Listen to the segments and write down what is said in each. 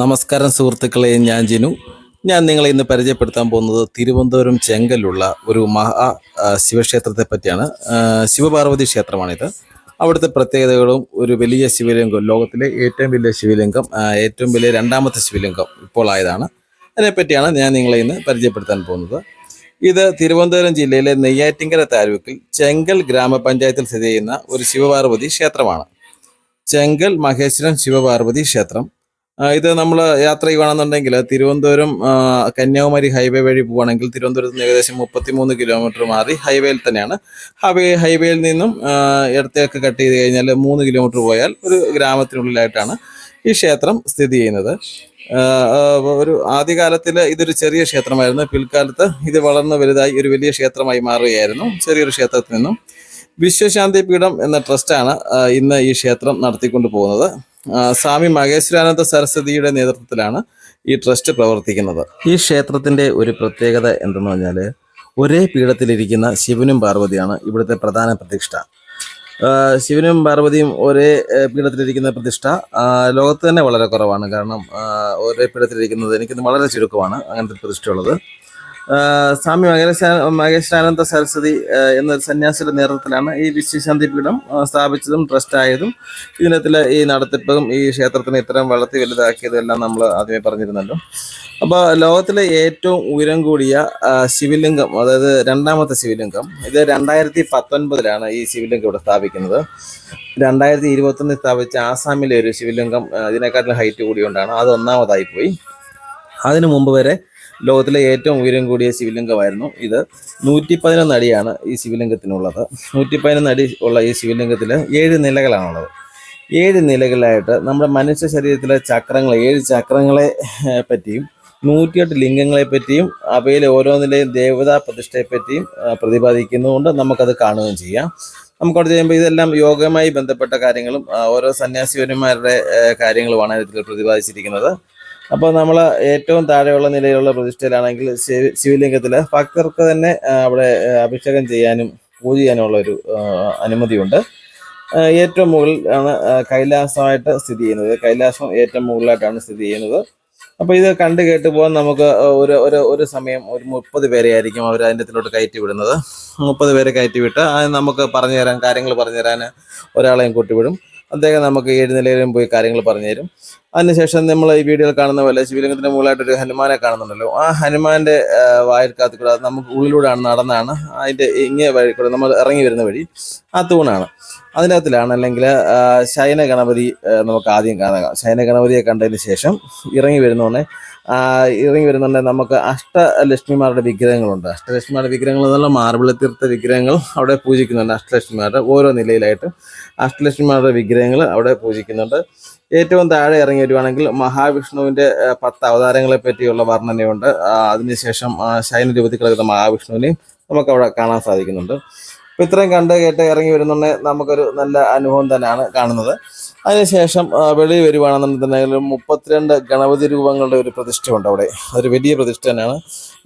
നമസ്കാരം സുഹൃത്തുക്കളെ ഞാൻ ജിനു. ഞാൻ നിങ്ങളെ ഇന്ന് പരിചയപ്പെടുത്താൻ പോകുന്നത് തിരുവനന്തപുരം ചെങ്കലുള്ള ഒരു മഹാ ശിവക്ഷേത്രത്തെ പറ്റിയാണ്. ശിവപാർവതി ക്ഷേത്രമാണിത്. അവിടുത്തെ പ്രത്യേകതകളും ഒരു വലിയ ശിവലിംഗം ലോകത്തിലെ ഏറ്റവും വലിയ ശിവലിംഗം ഏറ്റവും വലിയ രണ്ടാമത്തെ ശിവലിംഗം ഇപ്പോൾ ആയതാണ്. അതിനെപ്പറ്റിയാണ് ഞാൻ നിങ്ങളെ ഇന്ന് പരിചയപ്പെടുത്താൻ പോകുന്നത്. ഇത് തിരുവനന്തപുരം ജില്ലയിലെ നെയ്യാറ്റിങ്കര താലൂക്കിൽ ചെങ്കൽ ഗ്രാമപഞ്ചായത്തിൽ സ്ഥിതി ചെയ്യുന്ന ഒരു ശിവപാർവതി ക്ഷേത്രമാണ്. ചെങ്കൽ മഹേശ്വരം ശിവപാർവതി ക്ഷേത്രം. ഇത് നമ്മൾ യാത്ര ചെയ്യുകയാണെന്നുണ്ടെങ്കിൽ തിരുവനന്തപുരം കന്യാകുമാരി ഹൈവേ വഴി പോവുകയാണെങ്കിൽ തിരുവനന്തപുരത്ത് നിന്ന് ഏകദേശം മുപ്പത്തിമൂന്ന് കിലോമീറ്റർ മാറി ഹൈവേയിൽ തന്നെയാണ്. ഹൈവേ ഹൈവേയിൽ നിന്നും ഇടത്തേക്ക് കട്ട് ചെയ്ത് കഴിഞ്ഞാൽ മൂന്ന് കിലോമീറ്റർ പോയാൽ ഒരു ഗ്രാമത്തിനുള്ളിലായിട്ടാണ് ഈ ക്ഷേത്രം സ്ഥിതി ചെയ്യുന്നത്. ഒരു ആദ്യകാലത്തിൽ ഇതൊരു ചെറിയ ക്ഷേത്രമായിരുന്നു. പിൽക്കാലത്ത് ഇത് വളർന്ന് വലുതായി ഒരു വലിയ ക്ഷേത്രമായി മാറുകയായിരുന്നു. ചെറിയൊരു ക്ഷേത്രത്തിൽ നിന്നും വിശ്വശാന്തി പീഠം എന്ന ട്രസ്റ്റാണ് ഇന്ന് ഈ ക്ഷേത്രം നടത്തിക്കൊണ്ട് പോകുന്നത് സ്വാമി മഹേശ്വരാനന്ദ സരസ്വതിയുടെ നേതൃത്വത്തിലാണ് ഈ ട്രസ്റ്റ് പ്രവർത്തിക്കുന്നത്. ഈ ക്ഷേത്രത്തിന്റെ ഒരു പ്രത്യേകത എന്തെന്ന് പറഞ്ഞാൽ ഒരേ പീഠത്തിലിരിക്കുന്ന ശിവനും പാർവതിയാണ് ഇവിടുത്തെ പ്രധാന പ്രതിഷ്ഠ. ശിവനും പാർവതിയും ഒരേ പീഠത്തിലിരിക്കുന്ന പ്രതിഷ്ഠ ലോകത്ത് തന്നെ വളരെ കുറവാണ്. കാരണം ഒരേ പീഠത്തിലിരിക്കുന്നത് എനിക്കിത് വളരെ ചുരുക്കമാണ് അങ്ങനത്തെ പ്രതിഷ്ഠയുള്ളത്. സ്വാമി മഹേശ്വര മഹേശ്വരാനന്ദ സരസ്വതി എന്നൊരു എന്ന സന്യാസിയുടെ നേതൃത്വത്തിലാണ് ഈ വിശ്വശാന്തി പീഠം സ്ഥാപിച്ചതും ട്രസ്റ്റ് ആയതും ഇതിനകത്തിലെ ഈ നടത്തിപ്പും ഈ ക്ഷേത്രത്തിന് ഇത്രയും വളർത്തി വലുതാക്കിയതും എല്ലാം നമ്മൾ ആദ്യമേ പറഞ്ഞിരുന്നല്ലോ. അപ്പോൾ ലോകത്തിലെ ഏറ്റവും ഉയരം കൂടിയ ശിവലിംഗം അതായത് രണ്ടാമത്തെ ശിവലിംഗം ഇത് രണ്ടായിരത്തി പത്തൊൻപതിലാണ് ഈ ശിവലിംഗം ഇവിടെ സ്ഥാപിക്കുന്നത്. രണ്ടായിരത്തി ഇരുപത്തൊന്നിൽ സ്ഥാപിച്ച ആസാമിലെ ഒരു ശിവലിംഗം ഇതിനെക്കാട്ടിലും ഹൈറ്റ് കൂടിയോണ്ടാണ് അത് ഒന്നാമതായി പോയി. അതിനു മുമ്പ് വരെ ലോകത്തിലെ ഏറ്റവും ഉയരം കൂടിയ ശിവലിംഗമായിരുന്നു ഇത്. നൂറ്റി പതിനൊന്ന് അടിയാണ് ഈ ശിവലിംഗത്തിനുള്ളത്. നൂറ്റി പതിനൊന്ന് അടി ഉള്ള ഈ ശിവലിംഗത്തിൽ ഏഴ് നിലകളാണുള്ളത്. ഏഴ് നിലകളായിട്ട് നമ്മുടെ മനുഷ്യ ശരീരത്തിലെ ചക്രങ്ങൾ ഏഴ് ചക്രങ്ങളെ പറ്റിയും നൂറ്റിയെട്ട് ലിംഗങ്ങളെ പറ്റിയും അവയിലെ ഓരോന്നിലെയും ദേവതാ പ്രതിഷ്ഠയെപ്പറ്റിയും പ്രതിപാദിക്കുന്നതുകൊണ്ട് നമുക്കത് കാണുകയും ചെയ്യാം. നമുക്കവിടെ ചെയ്യുമ്പോൾ ഇതെല്ലാം യോഗമായി ബന്ധപ്പെട്ട കാര്യങ്ങളും ഓരോ സന്യാസിപരന്മാരുടെ കാര്യങ്ങളുമാണ് ഇതിൽ പ്രതിപാദിച്ചിരിക്കുന്നത്. അപ്പോൾ നമ്മൾ ഏറ്റവും താഴെയുള്ള നിലയിലുള്ള പ്രതിഷ്ഠയിലാണെങ്കിൽ ശിവ ശിവലിംഗത്തിൽ ഭക്തർക്ക് തന്നെ അവിടെ അഭിഷേകം ചെയ്യാനും പൂജ ചെയ്യാനുള്ള ഒരു അനുമതിയുണ്ട്. ഏറ്റവും മുകളിൽ ആണ് കൈലാസമായിട്ട് സ്ഥിതി ചെയ്യുന്നത്. കൈലാസം ഏറ്റവും മുകളിലായിട്ടാണ് സ്ഥിതി ചെയ്യുന്നത്. അപ്പോൾ ഇത് കണ്ടു കേട്ട് പോകാൻ നമുക്ക് ഒരു ഒരു ഒരു സമയം ഒരു മുപ്പത് പേരെ ആയിരിക്കും അവർ അതിന്റെ ഇതിലോട്ട് കയറ്റി വിടുന്നത്. മുപ്പത് പേരെ കയറ്റി വിട്ട് അത് നമുക്ക് പറഞ്ഞു തരാൻ കാര്യങ്ങൾ പറഞ്ഞു തരാൻ ഒരാളെയും കൂട്ടിവിടും അദ്ദേഹം നമുക്ക് ഏഴ് നിലയിലും പോയി കാര്യങ്ങൾ പറഞ്ഞു തരും. അതിനുശേഷം നമ്മൾ ഈ വീഡിയോയിൽ കാണുന്ന പോലെ ശിവലിംഗത്തിന്റെ മുകളിലായിട്ട് ഒരു ഹനുമാനെ കാണുന്നുണ്ടല്ലോ. ആ ഹനുമാന്റെ വായിൽക്കകത്ത് കൂടെ നമുക്ക് ഉള്ളിലൂടെയാണ് നടന്നാണ്. അതിന്റെ ഇങ്ങേ വഴി കൂടെ നമ്മൾ ഇറങ്ങി വരുന്ന വഴി ആ തൂണാണ്. അതിനകത്തിലാണ് അല്ലെങ്കിൽ ശയന ഗണപതി നമുക്ക് ആദ്യം കാണുക ശയന ഗണപതിയെ കണ്ടതിന് ശേഷം ഇറങ്ങി വരുന്നോടെ ഇറങ്ങി വരുന്നുണ്ട് നമുക്ക് അഷ്ടലക്ഷ്മിമാരുടെ വിഗ്രഹങ്ങളുണ്ട്. അഷ്ടലക്ഷ്മിമാരുടെ വിഗ്രഹങ്ങൾ എന്നുള്ള മാർബിൾ തീർത്ത വിഗ്രഹങ്ങൾ അവിടെ പൂജിക്കുന്നുണ്ട് അഷ്ടലക്ഷ്മിമാരുടെ ഓരോ നിലയിലായിട്ട്. അഷ്ടലക്ഷ്മിമാരുടെ വിഗ്രഹങ്ങൾ അവിടെ പൂജിക്കുന്നുണ്ട്. ഏറ്റവും താഴെ ഇറങ്ങി വരുവാണെങ്കിൽ മഹാവിഷ്ണുവിന്റെ പത്ത് അവതാരങ്ങളെ പറ്റിയുള്ള വർണനയുണ്ട്. അതിനുശേഷം ശൈന രൂപത്തിൽ കിടക്കുന്ന മഹാവിഷ്ണുവിനെയും നമുക്ക് അവിടെ കാണാൻ സാധിക്കുന്നുണ്ട്. അപ്പൊ ഇത്രയും കണ്ട് കേട്ട് ഇറങ്ങി വരുന്നുണ്ടെങ്കിൽ നമുക്കൊരു നല്ല അനുഭവം തന്നെയാണ് കാണുന്നത്. അതിനുശേഷം വെളിയിൽ വരുവാണെന്നുണ്ടെങ്കിൽ മുപ്പത്തിരണ്ട് ഗണപതി രൂപങ്ങളുടെ ഒരു പ്രതിഷ്ഠയുണ്ട് അവിടെ. അതൊരു വലിയ പ്രതിഷ്ഠ തന്നെയാണ്.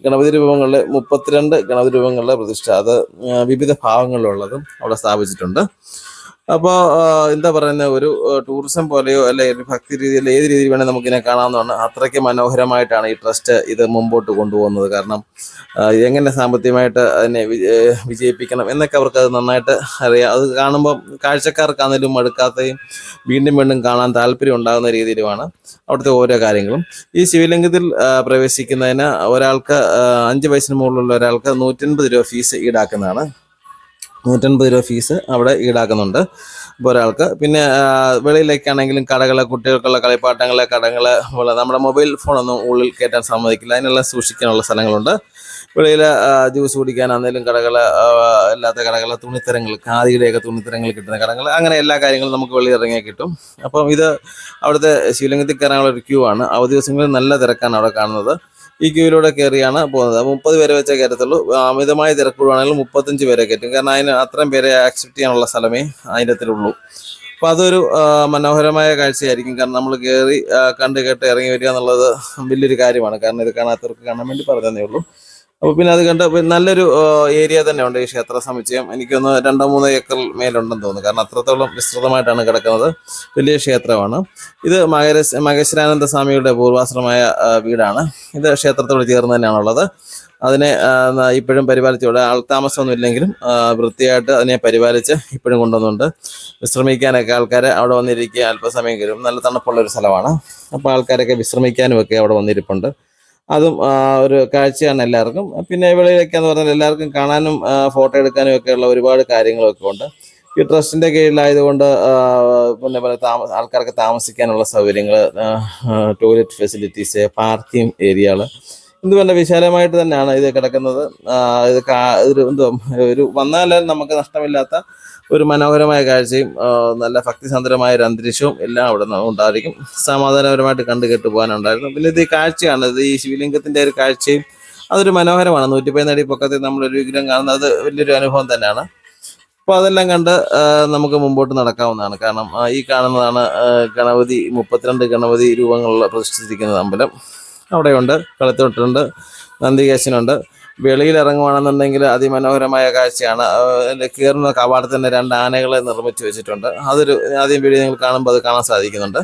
ഗണപതി രൂപങ്ങളുടെ മുപ്പത്തിരണ്ട് ഗണപതി രൂപങ്ങളുടെ പ്രതിഷ്ഠ. അത് വിവിധ ഭാവങ്ങളിലുള്ളതും അവിടെ സ്ഥാപിച്ചിട്ടുണ്ട്. അപ്പോൾ എന്താ പറയുന്നത് ഒരു ടൂറിസം പോലെയോ അല്ലെ ഒരു ഭക്തി രീതിയിൽ ഏത് രീതിയിൽ വേണേൽ നമുക്കിതിനെ കാണാവുന്നതാണ്. അത്രയ്ക്ക് മനോഹരമായിട്ടാണ് ഈ ട്രസ്റ്റ് ഇത് മുമ്പോട്ട് കൊണ്ടുപോകുന്നത്. കാരണം എങ്ങനെ സാമ്പത്തികമായിട്ട് അതിനെ വിജയിപ്പിക്കണം എന്നൊക്കെ അവർക്ക് അത് നന്നായിട്ട് അറിയാം. അത് കാണുമ്പോൾ കാഴ്ചക്കാർക്കാണെങ്കിലും മടുക്കാത്തയും വീണ്ടും വീണ്ടും കാണാൻ താല്പര്യം ഉണ്ടാകുന്ന രീതിയിലുമാണ് അവിടുത്തെ ഓരോ കാര്യങ്ങളും. ഈ ശിവലിംഗത്തിൽ പ്രവേശിക്കുന്നതിന് ഒരാൾക്ക് അഞ്ച് വയസ്സിന് മുകളിലുള്ള ഒരാൾക്ക് നൂറ്റൻപത് രൂപ ഫീസ് ഈടാക്കുന്നതാണ്. നൂറ്റൻപത് രൂപ ഫീസ് അവിടെ ഈടാക്കുന്നുണ്ട്. ഇപ്പോൾ ഒരാൾക്ക്. പിന്നെ വെളിയിലേക്കാണെങ്കിലും കടകൾ കുട്ടികൾക്കുള്ള കളിപ്പാട്ടങ്ങൾ കടകൾ നമ്മുടെ മൊബൈൽ ഫോണൊന്നും ഉള്ളിൽ കയറ്റാൻ സമ്മതിക്കില്ല. അതിനെല്ലാം സൂക്ഷിക്കാനുള്ള സ്ഥലങ്ങളുണ്ട്. വെളിയിൽ ജ്യൂസ് കുടിക്കാനാണെങ്കിലും കടകൾ അല്ലാത്ത കടകൾ തുണിത്തരങ്ങൾ ഖാദിയുടെയൊക്കെ തുണിത്തരങ്ങൾ കിട്ടുന്ന കടകൾ അങ്ങനെ എല്ലാ കാര്യങ്ങളും നമുക്ക് വെളിയിൽ ഇറങ്ങിയാൽ കിട്ടും. അപ്പം ഇത് അവിടുത്തെ ശിവലിംഗത്തിൽ കയറാനുള്ള ഒരു ക്യൂ ആണ്. അവധി ദിവസങ്ങളിൽ നല്ല തിരക്കാണ് അവിടെ കാണുന്നത്. ഈ ക്യൂവിലൂടെ കയറിയാണ് പോകുന്നത്. മുപ്പത് പേരെ വെച്ചേ കയറത്തുള്ളൂ. അമിതമായ തിരക്കുവാണെങ്കിൽ മുപ്പത്തഞ്ച് പേരെ കയറ്റും. കാരണം അതിന് അത്രയും പേരെ ആക്സെപ്റ്റ് ചെയ്യാനുള്ള സ്ഥലമേ അതിന്റെ അകത്തിലുള്ളൂ അപ്പോൾ അതൊരു മനോഹരമായ കാഴ്ചയായിരിക്കും. കാരണം നമ്മൾ കയറി കണ്ട് കേട്ട് ഇറങ്ങി വരിക എന്നുള്ളത് വലിയൊരു കാര്യമാണ്. കാരണം ഇത് കാണാത്തവർക്ക് കാണാൻ വേണ്ടി പറഞ്ഞതേ ഉള്ളൂ. അപ്പോൾ പിന്നെ അത് കണ്ട് നല്ലൊരു ഏരിയ തന്നെ ഉണ്ട് ഈ ക്ഷേത്ര സമുച്ചയം. എനിക്കൊന്ന് രണ്ടോ മൂന്നോ ഏക്കർ മേലുണ്ടെന്ന് തോന്നുന്നു. കാരണം അത്രത്തോളം വിസ്തൃതമായിട്ടാണ് കിടക്കുന്നത്. വലിയ ക്ഷേത്രമാണ്. ഇത് മകര മകേശ്വരാനന്ദ സ്വാമിയുടെ പൂർവാശ്രമമായ വീടാണ്. ഇത് ക്ഷേത്രത്തോട് ചേർന്ന് തന്നെയാണുള്ളത്. അതിനെ ഇപ്പോഴും പരിപാലിച്ചുകൊണ്ട് ആൾത്താമസമൊന്നും ഇല്ലെങ്കിലും വൃത്തിയായിട്ട് അതിനെ പരിപാലിച്ച് ഇപ്പോഴും കൊണ്ടുവന്നുണ്ട്. വിശ്രമിക്കാനൊക്കെ ആൾക്കാർ അവിടെ വന്നിരിക്കുക അല്പസമയം കഴിയും നല്ല തണുപ്പുള്ള ഒരു സ്ഥലമാണ്. അപ്പോൾ ആൾക്കാരൊക്കെ വിശ്രമിക്കാനും ഒക്കെ അവിടെ വന്നിരിപ്പുണ്ട്. അതും ഒരു കാഴ്ചയാണ് എല്ലാവർക്കും. പിന്നെ വെളിയിലൊക്കെ എന്ന് പറഞ്ഞാൽ എല്ലാവർക്കും കാണാനും ഫോട്ടോ എടുക്കാനും ഒക്കെ ഉള്ള ഒരുപാട് കാര്യങ്ങളൊക്കെ ഉണ്ട്. ഈ ട്രസ്റ്റിന്റെ കീഴിലായതുകൊണ്ട് പിന്നെ പല താമസ ആൾക്കാർക്ക് താമസിക്കാനുള്ള സൗകര്യങ്ങൾ ടോയ്ലറ്റ് ഫെസിലിറ്റീസ് പാർക്കിംഗ് ഏരിയകൾ എന്ത് പറഞ്ഞാൽ വിശാലമായിട്ട് തന്നെയാണ് ഇത് കിടക്കുന്നത്. ഇത് ഒരു എന്തോ ഒരു വന്നാൽ നമുക്ക് നഷ്ടമില്ലാത്ത ഒരു മനോഹരമായ കാഴ്ചയും നല്ല ഭക്തിസാന്ദ്രമായ ഒരു അന്തരീക്ഷവും എല്ലാം അവിടെ നിന്ന് ഉണ്ടായിരിക്കും. സമാധാനപരമായിട്ട് കണ്ടു കേട്ട് പോകാനുണ്ടായിരുന്നു. പിന്നെ ഇത് ഈ കാഴ്ചയാണ്. ഇത് ഈ ശിവലിംഗത്തിന്റെ ഒരു കാഴ്ചയും അതൊരു മനോഹരമാണ്. നൂറ്റി പതിനടി പൊക്കത്തിൽ നമ്മളൊരു വിഗ്രഹം കാണുന്നത് വലിയൊരു അനുഭവം തന്നെയാണ്. അപ്പോൾ അതെല്ലാം കണ്ട് നമുക്ക് മുമ്പോട്ട് നടക്കാവുന്നതാണ്. കാരണം ഈ കാണുന്നതാണ് ഗണപതി മുപ്പത്തിരണ്ട് ഗണപതി രൂപങ്ങളിൽ പ്രതിഷ്ഠിച്ചിരിക്കുന്നത് അമ്പലം. അവിടെയുണ്ട് കളത്തോട്ടുണ്ട് നന്ദികേശനുണ്ട്. വെളിയിൽ ഇറങ്ങുവാണെന്നുണ്ടെങ്കിൽ അതിമനോഹരമായ കാഴ്ചയാണ്. കീറുന്ന കവാടത്തിന് രണ്ട് ആനകളെ നിർമ്മിച്ചു വെച്ചിട്ടുണ്ട്. അതൊരു ആദ്യം വീഡിയോ നിങ്ങൾ കാണുമ്പോൾ അത് കാണാൻ സാധിക്കുന്നുണ്ട്.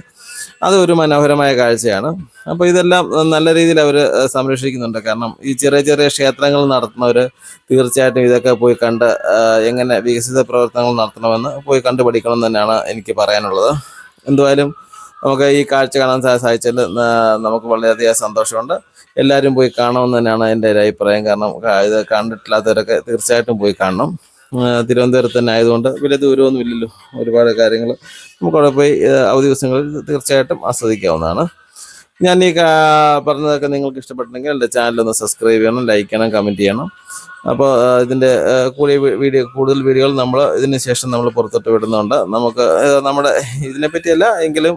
അതൊരു മനോഹരമായ കാഴ്ചയാണ്. അപ്പോൾ ഇതെല്ലാം നല്ല രീതിയിൽ അവർ സംരക്ഷിക്കുന്നുണ്ട്. കാരണം ഈ ചെറിയ ചെറിയ ക്ഷേത്രങ്ങൾ നടത്തുന്നവർ തീർച്ചയായിട്ടും ഇതൊക്കെ പോയി കണ്ട് എങ്ങനെ വികസിത പ്രവർത്തനങ്ങൾ നടത്തണമെന്ന് പോയി കണ്ടു പഠിക്കണം തന്നെയാണ് എനിക്ക് പറയാനുള്ളത്. എന്തുവായാലും നമുക്ക് ഈ കാഴ്ച കാണാൻ സാധിച്ചതിൽ നമുക്ക് വളരെയധികം സന്തോഷമുണ്ട്. എല്ലാവരും പോയി കാണണമെന്ന് തന്നെയാണ് എന്റെ ഒരു അഭിപ്രായം. കാരണം ഇത് കണ്ടിട്ടില്ലാത്തവരൊക്കെ തീർച്ചയായിട്ടും പോയി കാണണം. തിരുവനന്തപുരത്ത് തന്നെ ആയതുകൊണ്ട് വലിയ ദൂരമൊന്നും ഇല്ലല്ലോ. ഒരുപാട് കാര്യങ്ങൾ നമുക്കവിടെ പോയി അവധി ദിവസങ്ങളിൽ തീർച്ചയായിട്ടും ആസ്വദിക്കാവുന്നതാണ്. ഞാൻ ഈ പറഞ്ഞതൊക്കെ നിങ്ങൾക്ക് ഇഷ്ടപ്പെട്ടെങ്കിൽ എന്റെ ചാനൽ ഒന്ന് സബ്സ്ക്രൈബ് ചെയ്യണം ലൈക്ക് ചെയ്യണം കമന്റ് ചെയ്യണം. അപ്പോൾ ഇതിന്റെ കൂടിയ വീഡിയോ കൂടുതൽ വീഡിയോകൾ നമ്മൾ ഇതിന് ശേഷം നമ്മൾ പുറത്തോട്ട് വിടുന്നുണ്ട്. നമുക്ക് നമ്മുടെ ഇതിനെപ്പറ്റിയല്ല എങ്കിലും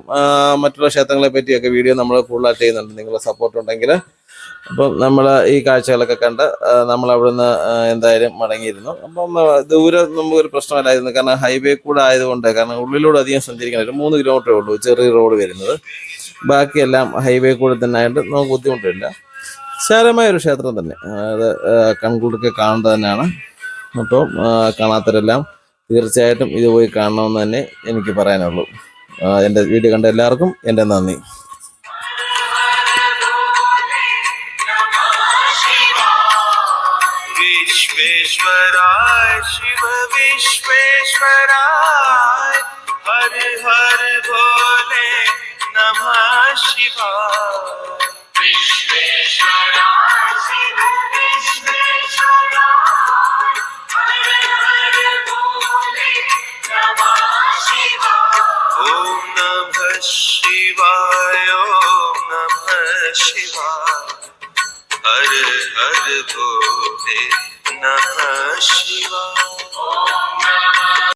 മറ്റുള്ള ക്ഷേത്രങ്ങളെ പറ്റിയൊക്കെ വീഡിയോ നമ്മൾ കൂടുതലായിട്ട് ചെയ്യുന്നുണ്ട്. നിങ്ങളുടെ സപ്പോർട്ട് ഉണ്ടെങ്കിൽ അപ്പം നമ്മൾ ഈ കാഴ്ചകളൊക്കെ കണ്ട് നമ്മൾ അവിടുന്ന് എന്തായാലും മടങ്ങിയിരുന്നു. അപ്പം ദൂരം നമുക്കൊരു പ്രശ്നമല്ലായിരുന്നു. കാരണം ഹൈവേ കൂടെ ആയതുകൊണ്ട് കാരണം ഉള്ളിലൂടെ അധികം സഞ്ചരിക്കാൻ ഒരു മൂന്ന് കിലോമീറ്റർ ഉള്ളൂ ചെറിയ റോഡ് വരുന്നത്. ബാക്കിയെല്ലാം ഹൈവേ കൂടെ തന്നെ ആയിട്ട് നമുക്ക് ബുദ്ധിമുട്ടില്ല. വിശാലമായ ഒരു ക്ഷേത്രം തന്നെ. അത് കൺകൂടൊക്കെ കാണേണ്ടത് തന്നെയാണ്. അപ്പം കാണാത്തരെല്ലാം തീർച്ചയായിട്ടും ഇത് പോയി കാണണമെന്ന് തന്നെ എനിക്ക് പറയാനുള്ളൂ. എന്റെ വീഡിയോ കണ്ട എല്ലാവർക്കും എന്റെ നന്ദി. विश्वेश्वराय शिव विश्वेश्वराय हर हर भोले नमः शिवाय विश्वेश्वराय शिव विश्वेश्वराय हर हर भोले नमः शिवाय ॐ नमः शिवाय ॐ नमः शिवाय हर हर भोले नमः शिवाय